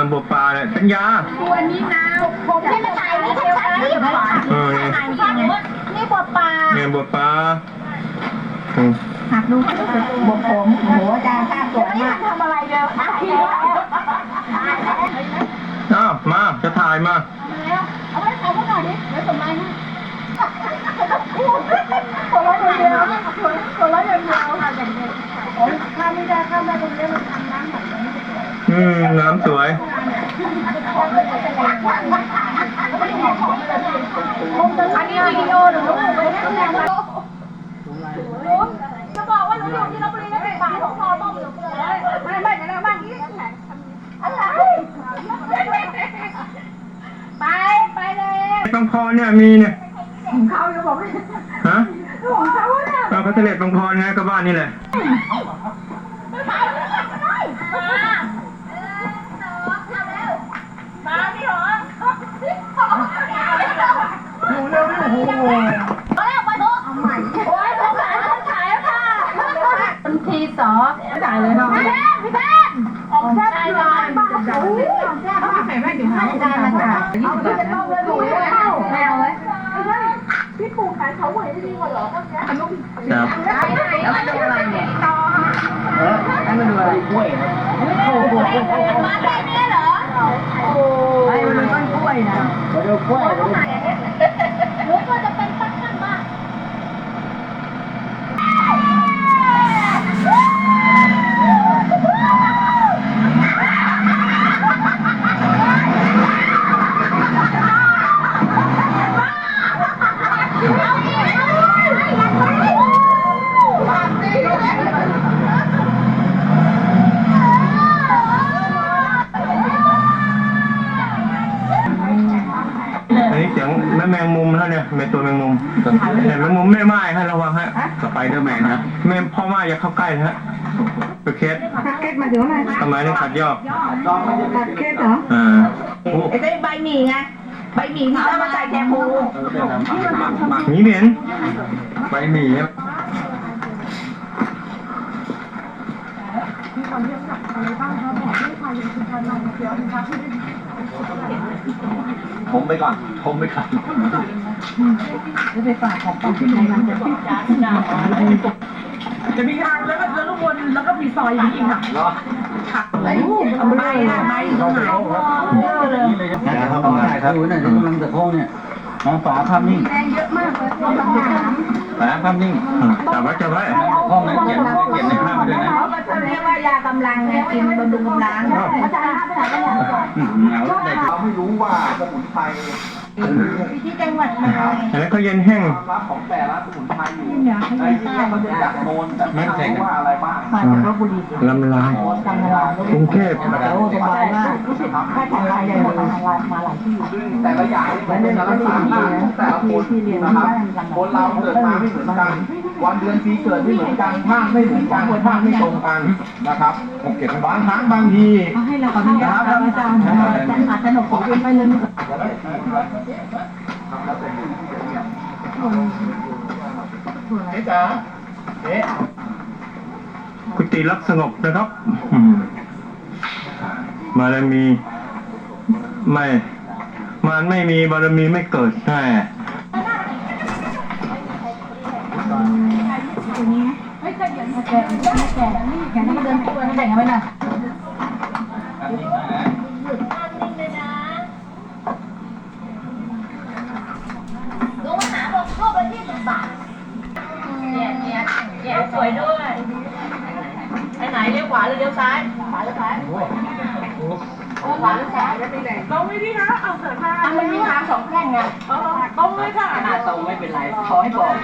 อบัวปลาเนี่ยเป็นยาตัวนี้นะผมที่มาถ่ายนี่ชัดๆนี่ค่ะเออ ถ่ายจริงไงนี่บัวปลาเนี่ยบัวปลาอืมหักดูบัวผมโหอาจารย์ภาพสวยมากทำอะไรเด้ออะพี่ว่าอ้าวมา จะถ่ายมา เอาไว้ถ่ายพวกหน่อยดิเดี๋ยวส่งไลน์ให้คนละอย่างเดียวคนละอย่างเดียวค่ะอย่างเดียวโอ้ข้าไม่ได้ข้ามได้ตรงนี้มันทำน้ำแบบนี้ อืมน้ำสวย อันนี้วิดีโอหรือรูปไปให้แม่มาจะบอกว่าหนูอยู่ที่ลบบุรีแล้วเป็นบ่ายของพอต้มอยู่เลยไม่ไม่เดี๋ยวเราบ้านนี้อะไรไปไปเลยบางพรเนี่ยมีเนี่ยเขาจะบอกฮะของเขาเนี่ยเราก็เสด็จบางพรไงก็บ้านนี่แหละ มาพี่หรอหนูเร็วหนูโอ้โหมาแล้วไปโต๊ะเอาใหม่โอ้ยสงสารคนขายแล้วค่ะคนทีสอจ่ายเลยเนาะพี่แทนพี่แทนออกแซ่บเลยบ้าโอ้ยออกแซ่บใส่แม่เดี๋ยวหาได้ แล้วค่ะยี่สิบบาทนะไม่เอาเลยพี่ปู่ขายเขาหวยได้ดีกว่าเหรอ ครับ แล้วมันดูอะไรเนี่ยแล้วมันดูอะไรกล้วยมาแค่นี้เหรอ ไอ้มันเป็นต้นกล้วยนะ หนูก็จะเป็นสักข้างบ้าง อันนี้เสียงแม่แมงมุมแล้วเนี่ยแม่ตัวแมงมุมเห็นแมงมุมแม่ไม้ให้ระวังฮะสไปเดอร์แมนฮะแม่พ่อไม้อย่าเข้าใกล้ นะฮะเป็นเคสผักเก็ตมาถึงไหนทำไมนี่ขัดยอกผักเก็ตเหรออ่าไอ้ไอ้ใบหมี่ไง ใบหมี่ที่เอามาใส่แทนพูหมีเหม็นใบหมี่ครับชมไปก่อนชมไปก่อนจะไปฝากของปังที่ไหนมันจะพี่ จ้าจะมีทางแล้วก็แล้วก็วนแล้วก็มีซอยอย่างนี้อีกอะเนาะไอ้ทำไมอะไม่ต้องหายเยอะเลยนะครับได้ครับดูหน่อยกำลังจะโค้งเนี่ยนะฝาภาพนิ่งแรงเยอะมากเลยฝาภาพนิ่งอ่าจับไว้จับไว้ห้องนั้นเขียนเขียนในภาพไปด้วยนะเขาก็เรียกว่ายากำลังไงกินบำรุงกำลังอาจารย์ภาพไปไหนกันเนี่ยอืมเอาได้ครับเราไม่รู้ว่าสมุนไพร ที่จังหวัดเลยอันนั้นเขาเย็นแห้ง ความลับของแต่ละสมุนไพรอยู่ในที่เขาจะจัดโนนแต่ไม่รู้ว่าอะไรบ้างมาจากลบบุรีลำลายทำงานกรุงเทพโอ้สบายมากถ้าทำงานใหญ่ทำงานมาหลายที่ซึ่งแต่ละอย่างนี่มันจะรักษาหน้าของแต่ละคนนะครับคนเราเกิดมาไม่เหมือนกัน วันเดือนปีเกิดไม่เหมือนกันภาคไม่เหมือนกันภาคไม่ตรงกันนะครับผมเก็บบางครั้งบางทีให้เราขออนุญาตอาจารย์อาจารย์หนกของไปเลยเอ๊ะจ๋าเอ๊ะกุฏิรักสงบนะครับ บารมี ไม่ มันไม่มีบารมีไม่เกิด แน่แข่งมาเดินตัวแข่งกันไหมน่ะลุงมาหาบอกเข้าไปที่สิบบาทเนี่ยเนี่ยเนี่ยสวยด้วยไปไหนเลี้ยวขวาหรือเลี้ยวซ้ายขวาหรือซ้ายขวาหรือซ้ายแล้วไปไหนตรงนี้พี่คะเอาเถิดค่ะอะมันมีทางสองแพร่งไงตรงเลยค่ะขนาดตรงไม่เป็นไรขอให้บอก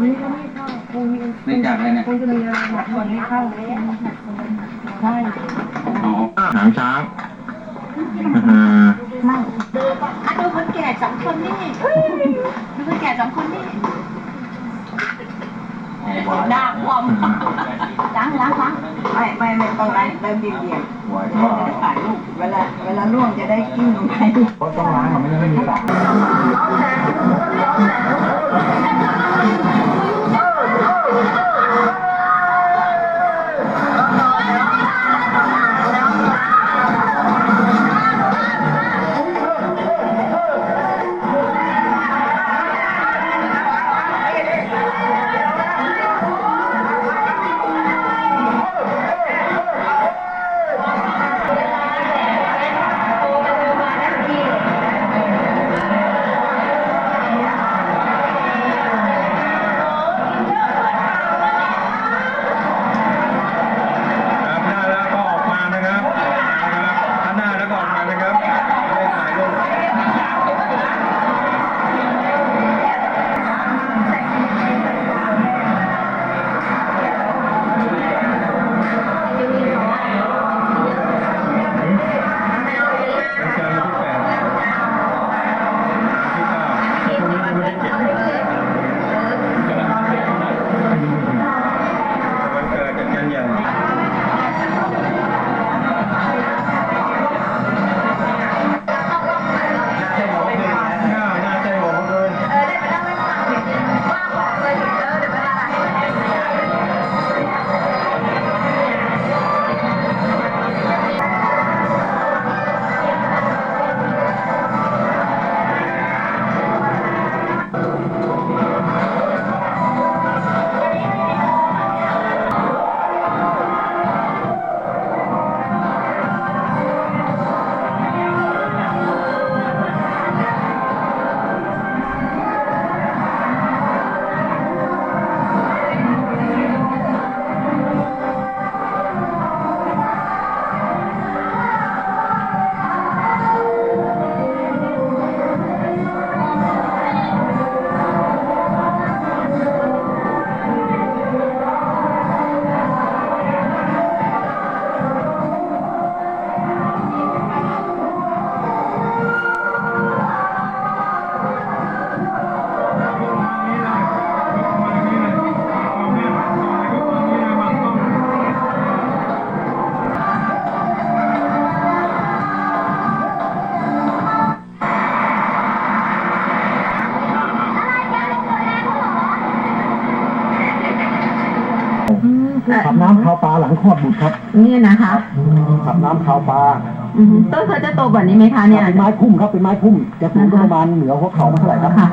เนื่องจากอะไรเนี่ยใช่อ๋อหางช้างอ่าอะดูคนแก่สองคนนี่ดูคนแก่สองคนนี่อ๋อหน้าความล้างล้างล้างไม่ไม่ไม่ต้องล้างเริ่มเบี่ยงเบี่ยงจะได้ถ่ายรูปเวลาเวลาล่วงจะได้กิ้งลงไปก็ต้องล้างมันไม่งั้นไม่มีสาร ปลาหลังคลอดบุตรครับนี่นะคะขับน้ำข้าวปลาอือฮึต้นเขาจะโตแบบนี้ไหมคะเนี่ย เป็นไม้พุ่มครับเป็นไม้พุ่มจะสูงก็ประมาณเหนือหัวเข่าไม่เท่าไหร่ครับ ค่ะ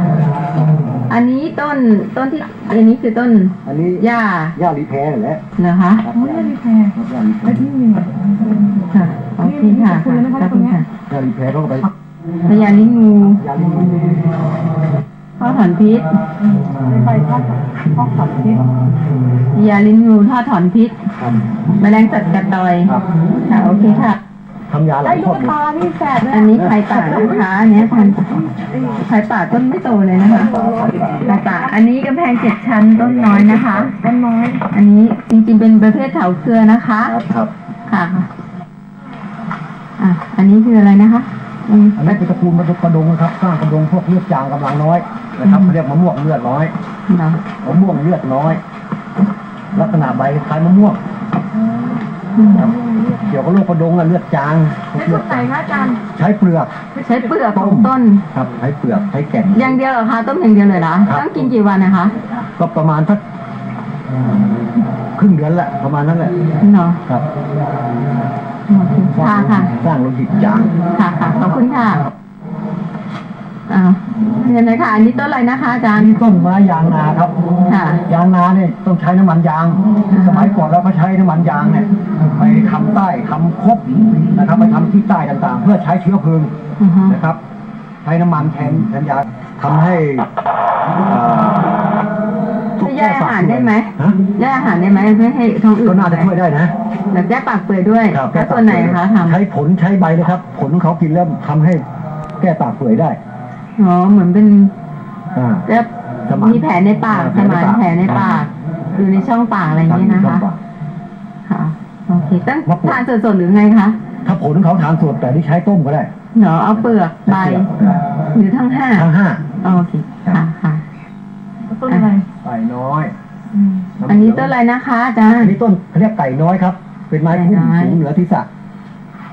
อันนี้ต้นต้นที่อันนี้คือต้นอันนี้หญ้าหญ้ารีแพร์แหละเหรอคะครับหญ้ารีแพร์หญ้ารีแพร์ค่ะโอเคค่ะค่ะขอบคุณค่ะหญ้ารีแพร์ก็ไปพญาลิงู หญ้ารีแพร์ ข้าวถอนพิษไปทอดทอดสับที่พญาลิงูทอดถอนพิษครับแมลงสัตว์กัดต่อยครับค่ะโอเคค่ะ ทำยาหลัได้งคลลูอดกบุตรตาพี่แฝดเลยอันนี้ไข่ป่านะคะอันนี้พันธุ์ไข่ป่าต้นไม่โตเลยนะคะไข่ป่าอันนี้กำแพงเจ็ดชั้นต้นน้อยนะคะ ต้นน้อยอันนี้จริงๆเป็นประเภทเถาเครือนะคะ ครับครับค่ะค่ะ อะ อันนี้คืออะไรนะคะอืมอันนี้เป็นตระกูลมะกระดงนะครับ สร้างกระดงพวกเลือดจางกำลังน้อย นะครับเรียกมะม่วงเลือดน้อยเนาะมะม่วงเลือดน้อย ลักษณะใบคล้ายมะม่วงครับเกี่ยวกับโรคกระดงอะเลือดจางพวกไม่เลืสอดนใจจางค่ะอาจารย์ใช้เปลือกใช้เปลือกของต้น ครับใช้เปลือกใช้แก่นอย่างเดียวเหรอคะต้มอย่างเดียวเลยเหรอครับต้องกินกี่วันนะคะ ก็ประมาณสักครึ่งเดือนแหละประมาณนั้นแหละเนาะครับโอเคค่ะค่ะสร้างโลหิตจางค่ะค่ะขอบคุณค่ะ อ่าเรียนเลยค่ะอันนี้ต้นอะไรนะคะอาจารย์ นี่ต้นไม้ยางนาครับ ค่ะ ยางนาเนี่ยต้องใช้น้ำมันยางสมัยก่อนเราก็ใช้น้ำมันยางเนี่ยไปทำใต้ทำคบนะครับไปทำที่ใต้ต่างๆ เพื่อใช้เชื้อเพลิงอือฮึนะครับ ใช้น้ำมันแทนแทนยาทำให้เอ่อจะแยกอาหารได้ไหมฮะแยกอาหารได้ไหมไม่ให้ท้องอืดก็น่าจะช่วยได้นะ แบบแยกปากเปื่อยด้วยครับแล้วส่วนไหนคะทำใช้ผลใช้ใบนะครับ ผลของเขากินแล้วทำให้แก้ปากเปื่อยได้ อ๋อเหมือนเป็นอ่าจะสมานมีแผลในปากอ่าสมานแผลในปากอยู่ในช่องปากอะไรอย่างนี้นะครัคะบค่ะโอเคต้องมะกรูด ทานสดๆหรือไงคะถ้าผลเขาทานสดแต่ที่ใช้ต้มก็ได้เนาะเอาเปลือกใบอ่าหรือทั้งห้าทั้งห้าโอเคค่ะค่ะ ต้นอะไรใส่น้อยออันนี้ต้นอะไรนะคะอาจารอันย์ นี้ต้นเขาเรียกไก่น้อยครับ เป็นไม้พุ่มไก่น้อยสูงเหนือที่สระ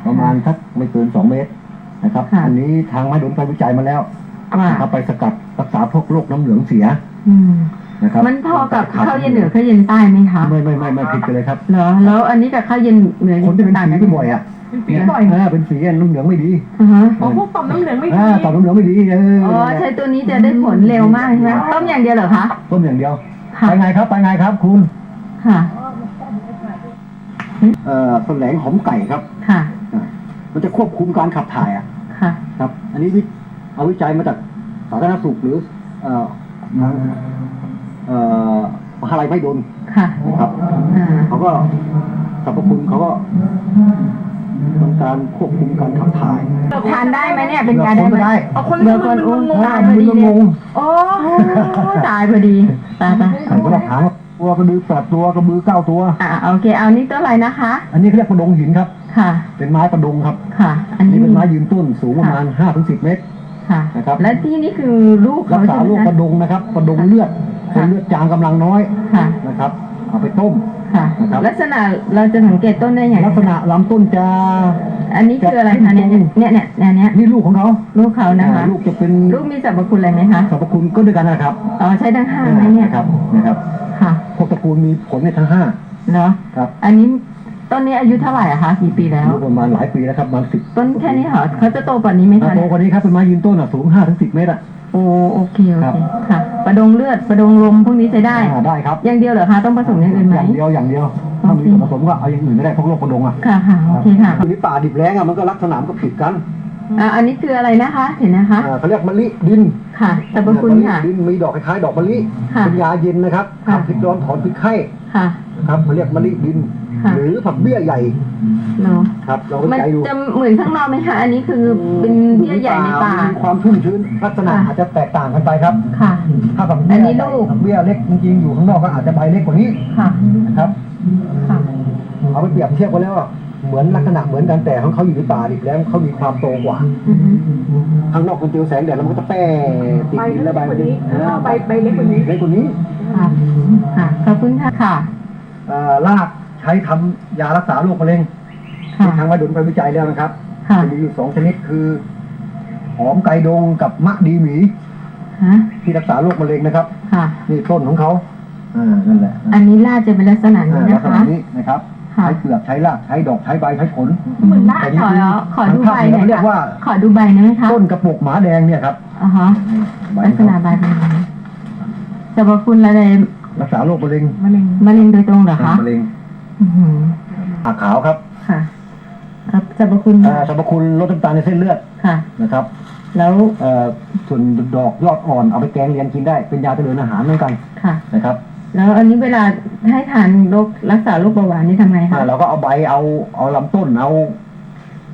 ประมาณสักไม่เกินสองเมตรนะครับ ค่ะ อันนี้ทางไม้ดนไปวิจัยมาแล้ว ว่านะครับไปสกัดรักษาพวกโรคน้ำเหลืองเสียอืมนะครับมันพอกับข้าวเย็นเหนือข้าวเย็นใต้ไหมคะไม่ไม่ไม่ไม่ผิดกันเลยครับเหรอแล้วอันนี้กับข้าวเย็นเหนือคนที่เป็นต่างฝีกันบ่อยอะเป็นปีบ่อยเออเป็นฝีอะน้ำเหลืองไม่ดีอ่าฮะอ๋อพวกต่อมน้ำเหลืองไม่ดีอ่าต่อมน้ำเหลืองไม่ดีเอออ๋อใช้ตัวนี้จะได้ผลเร็วมากใช่ไหมต้มอย่างเดียวเหรอคะต้มอย่างเดียวค่ะไปไงครับไปไงครับคุณค่ะเอ่อแสลงหอมไก่ครับ ค่ะอ่ามันจะควบคุมการขับถ่ายอะ ค่ะ ครับ อันนี้วิ เอาวิจัยมาจากสาธารณสุขหรือเอ่อทางเอ่อมหาลัยไม่ดนค่ะนะครับอ่าเขาก็สรรพคุณเขาก็เป็นการควบคุมการขับถ่าย ทานได้ไหมเนี่ยเป็นการได้เบื่อคนก็ไหมได้เอาคนเบื่อคนอุ้งตายพอดีมันเลก็งยงโอ้ตายพอดีตายไปไก่ก็ต้องถามว่าตัวกระดือแปดตัวกระบือเก้าตัว อ่าโอเค เอานี่ต้นอะไรนะคะ อันนี้เขาเรียกประดงหินครับ ค่ะ เป็นไม้ประดงครับ ค่ะ อันอันนี้นี้เป็นไม้ยืนต้นสูงประมาณห้าถึงสิบเมตร ค่ะนะครับ และที่นี่คือลูกรัเขากษาใช่โรคไหมประคะดงนะครับประดงเลือดคนเลือดจางกำลังน้อยค่ะ นะครับ เอาไปต้ม ค่ะ นะครับ ลักษณะเราจะสังเกตต้นได้อย่างไรลักษณะลำต้นจะ อันนี้คืออะไรคะเนี่ยเนี่ยเนี่ยเนี่ยเนี่ยนี่ลูกของเขาลูกเขานะคะ อ่าลูกจะเป็นลูกมีสรรพคุณอะไรไหมคะสรรพคุณก็ด้วยกันนะครับอ๋อใช้ทั้งห้าไหมเนี่ยนะครับนะครับ ค่ะพวกตระกูลมีผลในทั้งห้าเนาะครับ อันนี้ ต้นนี้อายุเท่าไหร่อะคะกี่ปีแล้วอายุประมาณหลายปีแล้วครับประมาณสิบต้นแค่นี้เหรอเขาจะโตกว่านี้ไหมคะโตเนี่ยกว่านี้ครับเป็นไม้ยืนต้นอะสูงห้าถึงสิบเมตรอะ โอ้โอเคโอครับ เคค่ะ ประดงเลือดประดงลมพวกนี้ใช้ได้ อ่าได้ครับอย่างเดียวเหรอคะต้องผสมอย่างอื่นไหม อย่างเดียวอย่างเดียวถ้ามีส่วนผสมก็เอาอย่างอื่นไม่ได้พวกโรคประดงอะค่ะค่ะโอเคค่ะอยู่ในป่าดิบแล้งอะมันก็ลักษณะมันก็ผิดกันอ่าอันนี้คืออะไรนะคะเห็นนะคะ อ่าเขาเรียกมะลิดินค่ะสรรพคุณค่ะมะลิดินมีดอกคล้ายๆดอกมะลิค่ะเป็นยาเย็นนะครับค่ะ ขับพิษร้อนถอนพิษไข้ค่ะ นะครับเขาเรียกมะลิดิน ค่ะ หรือผักเบี้ยใหญ่เนาะครับลองไปมันใจดูจะเหมือนข้างนอกไหมคะ อันนี้คือเป็นเบี้ยใหญ่ในป่า มีความชุ่มชื้นลักษณะค่ะ อาจจะแตกต่างกันไปครับ ค่ะ ถ้าผักอัเบี้นยนี้ใหญ่ลูก ผักเบี้ยเล็กจริงๆอยู่ข้างนอกก็อาจจะใบเล็กกว่านี้ค่ะ นะครับค่ะ เอาไปเปรียบเทียบกันแล้วอะเหมือนลักษณะเหมือนกันแต่ของเขาอยู่ในป่าดิบแล้วเขามีความโตกว่า อือฮึข้างนอกมันเจอแสงแดดแล้วมันก็จะแป้ติดใบดินเล็แล้วกใบกว่านี้อ่าใบใบเล็กกว่านี้เล็กกว่านี้ ค่ะ ค่ะ ขอบคุณค่ะ ค่ะ เอ่อราก ใช้ทำยารักษาโรคมะเร็งค่ะทางมาดุลไปวิจัยแล้วนะครับค่ะ จะมีอยู่สองชนิดคือหอมไก่ดงกับมะดีหมีฮะ ที่รักษาโรคมะเร็งนะครับ ค่ะ นี่ต้นของเขาอ่านั่นแหละอันนี้ลาดจะเป็นลักษณะอ่านี้ลันะกษณะคะ นี้นะครับ ค่ะ ใช้เปลือกใช้รากใช้ดอกใช้ใบใช้ผลเหมือนได้แต่ขอจริงขอดูทางใบภาคเหหนืน่ออยเขาเรียกว่าค่ะขอดูใบได้ไหมคะต้นกระปุกหมาแดงเนี่ยครับอ๋อฮะใบลักษณะใบเป็นยังไงสรรพคุณอะไรรักษาโรคมะเร็งมะเร็งมะเร็งโดยตรงเหรอคะมะเร็ง อือหือขาขาวครับค่ะครับสรรพคุณอ่าสรรพคุณลดน้ำตาลในเส้นเลือดค่ะ นะครับแล้วเอ่อส่วนดอกยอดอ่อนเอาไปแกงเลียงกินได้เป็นยาเจริญอาหารเหมือนกันค่ะ นะครับแล้วอันนี้เวลาให้ทานโรครักษาโรคเบาหวานนี่ทำไงคะอ่าเราก็เอาใบเอาเอาลำต้นเอา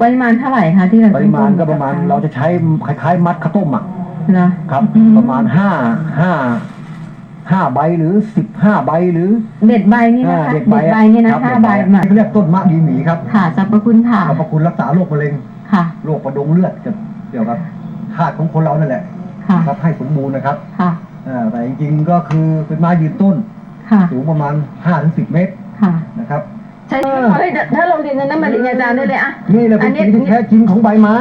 ปริมาณเท่าไหร่คะที่เราปริมาณก็ประมาณเราจะใช้คล้ายๆ มัดข้าวต้มอะเหรอครับ อืม ประมาณห้าห้า ห้าใบหรือสิบห้าใบหรือ เด็ดใบนี่อ่านะคะ เด็เด็กดใบใบนี่นะรับห้าเด็กใบอะมาเขาเรียกต้นมะดีหมีครับ ค่ะสรรพคุณค่ะขอบพระคุณรักษาโรคมะเร็งค่ะโรคประดงเลือดกับเกี่ยวกับธาตุของคนเรานั่นแหละค่ะครับให้สมบูรณ์นะครับค่ะอ่าแต่จริงๆก็คือเป็นไม้ยืนต้นค่ะสูงประมาณห้าถึงสิบเมตรค่ะนะครับใช่เฮ้ยถ้าเราเรียนกันนั้นมาเรียนอาจารย์ได้เลยอะนี่แหละเป็นอันนี้สีที่แท้จริงของใบไม้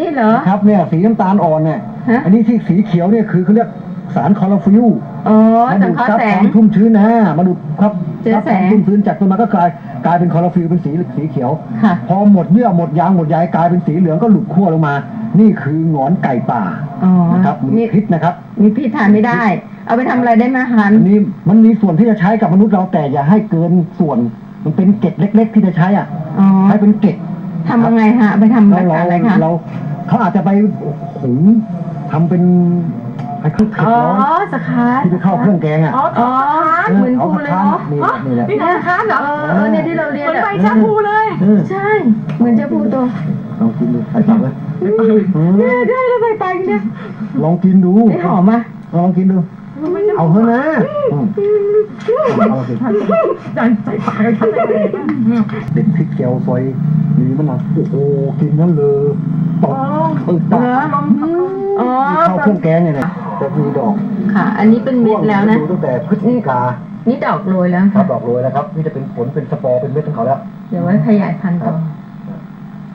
นี่เหรอครับเนี่ยสีน้ำตาลอ่อนเนี่ยฮะอันนี้ที่สีเขียวเนี่ยคือเขาเรียกสารคลอโรฟิล อ๋อมาสัดูงดเคราะซัห์บแสควางมชุ่มชื้นนะมาดูดครับเจอซับแสความงชุ่มชื้นจากต้นไม้ก็กลายกลายเป็นคลอโรฟิลเป็นสีสีเขียว ค่ะ พอหมดเยื่อหมดยางหมดใยกลายเป็นสีเหลืองก็หลุดขั้วลงมา นี่คือหงอนไก่ป่าอ๋อนะครับมีมีพิษนะครับมีพิษทานไม่ได้ เอาไปทำอะไรได้ไหมคะ อันนี้มันมีส่วนที่จะใช้กับมนุษย์เราแต่อย่าให้เกินส่วน มันเป็นเกล็ดเล็ก ๆ ที่จะใช้อะอ๋อใช้เป็นเกล็ด ทำยังไงฮะเอาไปทำเรารักษาเราอะไรคะ เราเขาอาจจะไปหุงทำเป็น ไอ้เครื่องเผ็ดอ๋อร้อนสครับที่ไปเข้าเครื่องแกงอะ อ๋ออ๋อเหมือนกูเลยเนาะนี่แหละนี่แหละนี่เราทานเหรอเออเออเนี่ยที่เราเรียนเหมือนอะใบชาพูเลยเออใช่ เหมือนจะพูดตัวลองกินดูใส่ปากเลยอืมได้ได้แล้วใบไปเนี่ยลองกินดูไม่หอมอะลองกินดู เอาเถอะนะอืมเอาสิดันใส่ปากกันทั้งเลยเด็ดพริกแกวซอยมีมะนาวโอ้โหกินนั่นเลยตบอึดเหรปากออ๋อ เข้าเครื่องแกงเนี่ยนะ จะมีดอกค่ะ อันนี้เป็นเม็ดแล้วนะดูตั้งแต่พฤศจิกานี่ดอกโรยแล้วครัค่ะบดอกโรยนะครับนี่จะเป็นผลเป็นสปอร์เป็นเม็ดของเขาแล้วเดี๋ยวไว้ขยายพันธุ์ต่อ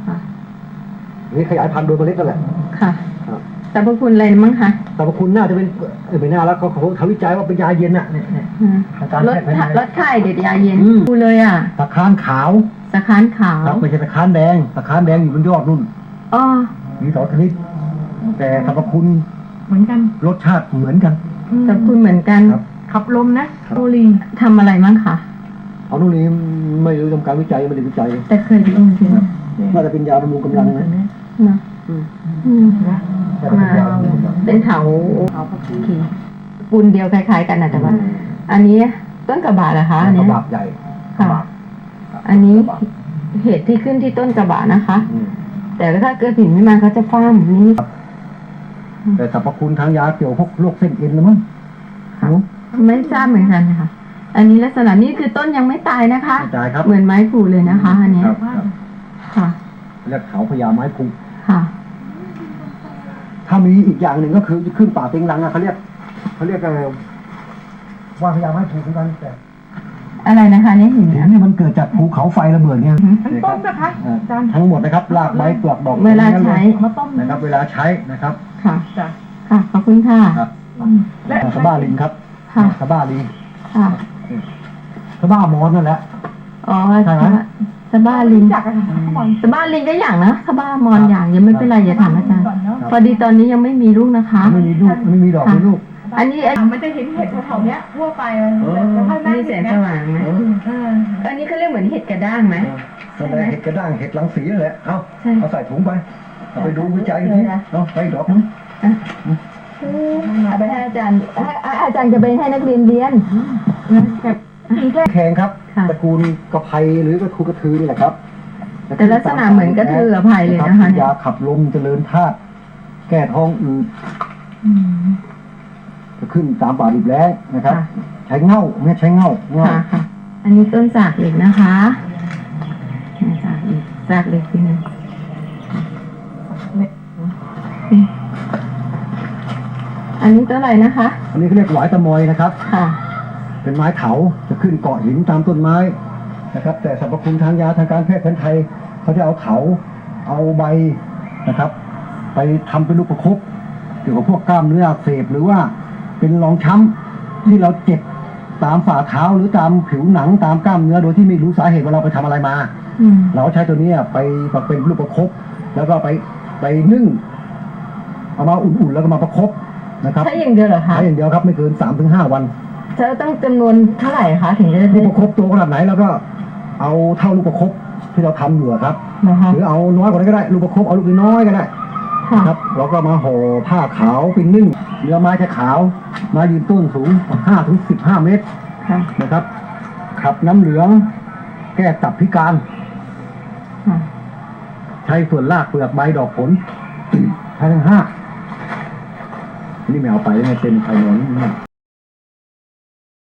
ค่ะนี่ขยายพันธุ์โดยเมล็ดนั่นแหละค่ะครับสรรพคุณอะไรมั้งคะแต่ว่าคุณน่าจะเป็นเออไม่น่าแล้วเขาเขาเขาวิจัยว่าเป็นยาเย็นน่ะเนี่ยเนี่ยอืมอาการลดแพทย์แผนไทยลดไข้เด็ดยาเย็นอืมดูเลยอะตะคานขาวสะค้านขาวครับไม่ใช่ตะคานแดงตะคานแดงอยู่บนยอดนู่นอ๋อมีสองชนิดแต่สรรพคุณ เหมือนกันรสชาติเหมือนกันสรรพคุณเหมือนกันครับ ขับลมนะครับโรลิงทำอะไรมั้งคะเอานู่นนี้ไม่รู้ทำการวิจัยไม่ได้วิจัยแต่เคยได้ยินจริงน่าจะเป็นยาบำรุงกำลังนะเนาะอืมน่าจะเป็นยาบำรุงกำลังเป็นเถาปูนเดียวคล้ายๆกันนะแต่ว่า อันนี้ต้นกระบะเหรอคะอันกเนี้ระยบาดใหญ่ค่ะอันนี้เห็ดที่ขึ้นที่ต้นกระบะนะคะอืมแต่ถ้าเกิดผิวไม่มาเขาจะฟ้ามนี่ แต่สรรพคุณทางยาเกี่ยวพวกโรคเส้นเอ็นแล้วมั้งหนูไม่ทราบเหมือนกันค่ะ อันนี้ลักษณะนี้คือต้นยังไม่ตายนะคะ ไม่ตายครับเหมือนไม้ผูเลยนะคะ อันเนี้ยครับครับค่ะเรียกเขาพญาไม้พุงค่ะ ถ้ามีอีกอย่างหนึ่งก็คือขึ้นป่าเต็งรังอะเขาเรียกเขาเรียกอะไรว่าพญาไม้พุงเหมือนกันแต่ อะไรนะคะเนี่ยหินหินเนี่ยมันเกิดจากภูเขาไฟระเบิดเนี่ยทั้งต้นนะคะอ่าอาจารย์ทั้งหมดนะครับรากใบเปลือกดอกเวลาใช้เอามาต้มนะครับ เวลาใช้นะครับ ค่ะจ้ะค่ะขอบคุณค่ะครับและสบ้าลิงครับค่ะสบ้าลิงค่ะสบ้ามอนนั่นแหละอ๋อใช่ไหมสบ้าลิงจากกันค่ะข้างบนสบ้าลิงก็อย่างนะสบ้ามอนอย่างยังไม่เป็นไรอย่าถามอาจารย์ก่อนเนาะพอดีตอนนี้ยังไม่มีลูกนะคะไม่มีลูกไม่มีดอกไม่มีลูก อันนี้อันมันจะเห็นเห็ดแถวๆเนี้ยทั่วไปเออแต่ถ้านั่งนี้แสงสว่างไหมเออเอออันนี้เขาเรียกเหมือนเห็ดกระด้างไหมนั่นแหละเห็ดกระด้างเห็ดหลังสีนั่นแหละเอาใช่เอาใส่ถุงไปเอาไปดูวิจัยกันทีเอาไปอีกดอกนึงเอาไปให้อาจารย์ให้ให้อาจารย์จะไปให้นักเรียนเรียนนะแบบแขงครับค่ะตระกูลกระไพหรือกระคูกระทือนี่แหละครับ แต่ลักษณะเหมือนกระทือกับไผ่เลยนะคะรับเนี่ยยาขับลมเจริญธาตุแก้ท้องอืดอืม จะขึ้นตามป่าดิบแล้งนะครับ ค่ะ ใช้เง่าไม่ใช้เง่าเง่าค่ะค่ะ อันนี้ต้นสากเหล็กนะคะนี่สากเหล็กสากเหล็กทีหนึงอันนี้ต้นอะไรนะคะ อันนี้เขาเรียกหวายตะมอยนะครับ ค่ะ เป็นไม้เถาจะขึ้นเกาะหินตามต้นไม้นะครับ แต่สรรพคุณทางยาทางการแพทย์แผนไทยเขาจะเอาเถาเอาใบนะครับ ไปทำเป็นลูกประคบเกี่ยวกับพวกกล้ามเนื้ออักเสบหรือว่า เป็นรองช้ำที่เราเจ็บตามฝ่าเท้าหรือตามผิวหนังตามกล้ามเนื้อโดยที่ไม่รู้สาเหตุว่าเราไปทำอะไรมาอืมเราใช้ตัวเนี้ยไปมาเป็นลูกประคบแล้วก็ไปไปนึ่งเอามาอุ่นๆแล้วก็มาประคบนะครับถ้าอย่างเดียวเหรอคะใช้อย่างเดียวครับไม่เกินสามถึงห้าวันจะต้องจำนวนเท่าไหร่คะถึงจะได้ลูกประคบตัวขนาดไหนแล้วก็เอาเท่าลูกประคบที่เราทำอยู่อะครับนะคะหรือเอาน้อยกว่านั้นก็ได้ลูกประคบเอาลูกน้อยๆก็ได้ค่ะครับเราก็มาห่อผ้าขาวไปนึ่งเนื้อไม้จะขาว ไม้ยืนต้นสูงห้าถึงสิบห้าเมตรค่ะนะครับ ขับน้ำเหลือง แก้ตับพิการ ค่ะใช้ส่วนรากเปลือกใบดอกผล ใช้ทั้งห้า นี่ไม่เอาไปไม่เป็นไฟนอนนี่